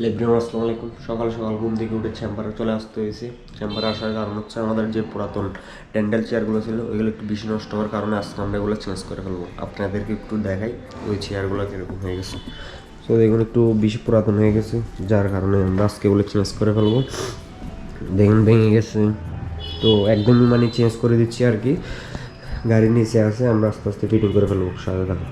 লেব্রিয়ান আলাইকুম সকাল সকাল ঘুম থেকে উঠে চেম্বারে চলে আসতে হয়েছে। চেম্বারে আসার কারণ হচ্ছে আমাদের যে পুরাতন ডেন্টাল চেয়ারগুলো ছিল, ওইগুলো একটু বেশি নষ্ট হওয়ার কারণে আজকে আমরা এগুলো চেঞ্জ করে ফেলব। আপনাদেরকে একটু দেখাই ওই চেয়ারগুলো কীরকম হয়ে গেছে। তো দেখুন, একটু বেশি পুরাতন হয়ে গেছে, যার কারণে আমরা আজকে এগুলো চেঞ্জ করে ফেলব। দেখুন, ভেঙে গেছে। তো একদমই মানে চেঞ্জ করে দিচ্ছি আর কি। গাড়ির নিচে আছে, আমরা আস্তে আস্তে ফিটিং করে ফেলব সাথে থাকুন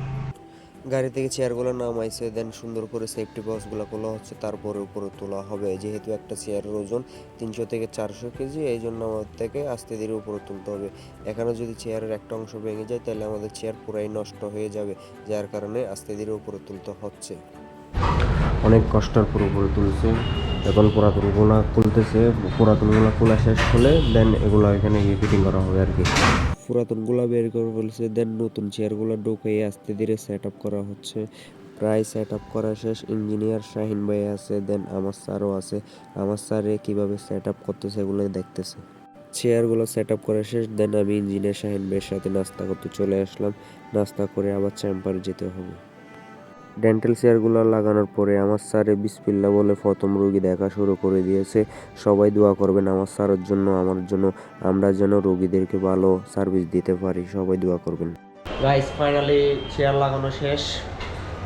গাড়ি থেকে চেয়ারগুলো নামাইছে দেন সুন্দর করে সেফটি বক্সগুলো খোলা হচ্ছে, তারপরে উপরে তোলা হবে। যেহেতু একটা চেয়ারের ওজন তিনশো থেকে চারশো কেজি এই জন্য আমাদের থেকে আস্তে ধীরে উপরে তুলতে হবে। এখানে যদি চেয়ারের একটা অংশ ভেঙে যায়, তাহলে আমাদের চেয়ার পুরাই নষ্ট হয়ে যাবে, যার কারণে আস্তে ধীরে উপরে তুলতে হচ্ছে। অনেক কষ্টের পর উপরে তুলছে। এখন পুরাতনগুলো খুলতেছে, পুরাতনগুলো খোলা শেষ হলে দেন এগুলো এখানে ফিটিং করা হবে আর কি। পুরাতনগুলো বের করে ফেলছে দেন নতুন চেয়ারগুলো ঢুকে আস্তে ধীরে সেট আপ করা হচ্ছে। প্রায় সেট আপ করা শেষ ইঞ্জিনিয়ার শাহিন ভাই আছে দেন আমার স্যারও আছে। আমার স্যারে কীভাবে সেট আপ করতেছে এগুলো দেখতেছে। চেয়ারগুলো সেট আপ করা শেষ দেন আমি ইঞ্জিনিয়ার শাহিন ভাইয়ের সাথে নাস্তা করতে চলে আসলাম। নাস্তা করে আবার চেম্বারে যেতে হবে। ডেন্টাল চেয়ারগুলো লাগানোর পরে আমার স্যারে বিসপিল্লা বলে প্রথম রোগী দেখা শুরু করে দিয়েছে। সবাই দোয়া করবেন আমার স্যারের জন্য, আমার জন্য, আমরা যেন রোগীদেরকে ভালো সার্ভিস দিতে পারি, সবাই দোয়া করবেন। গাইস ফাইনালি চেয়ার লাগানো শেষ।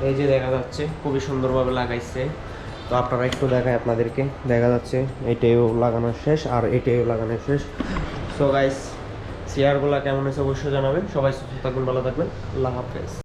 এই যে দেখা যাচ্ছে, খুবই সুন্দরভাবে লাগাইছে। তো আপনারা একটু দেখায় আপনাদেরকে। দেখা যাচ্ছে, এটাও লাগানো শেষ আর এটাও লাগানো শেষ। সো গাইস চেয়ারগুলো কেমন হয়েছে অবশ্যই জানাবেন। সবাই সুস্থ থাকবেন, ভালো থাকবেন। আল্লাহ হাফেজ।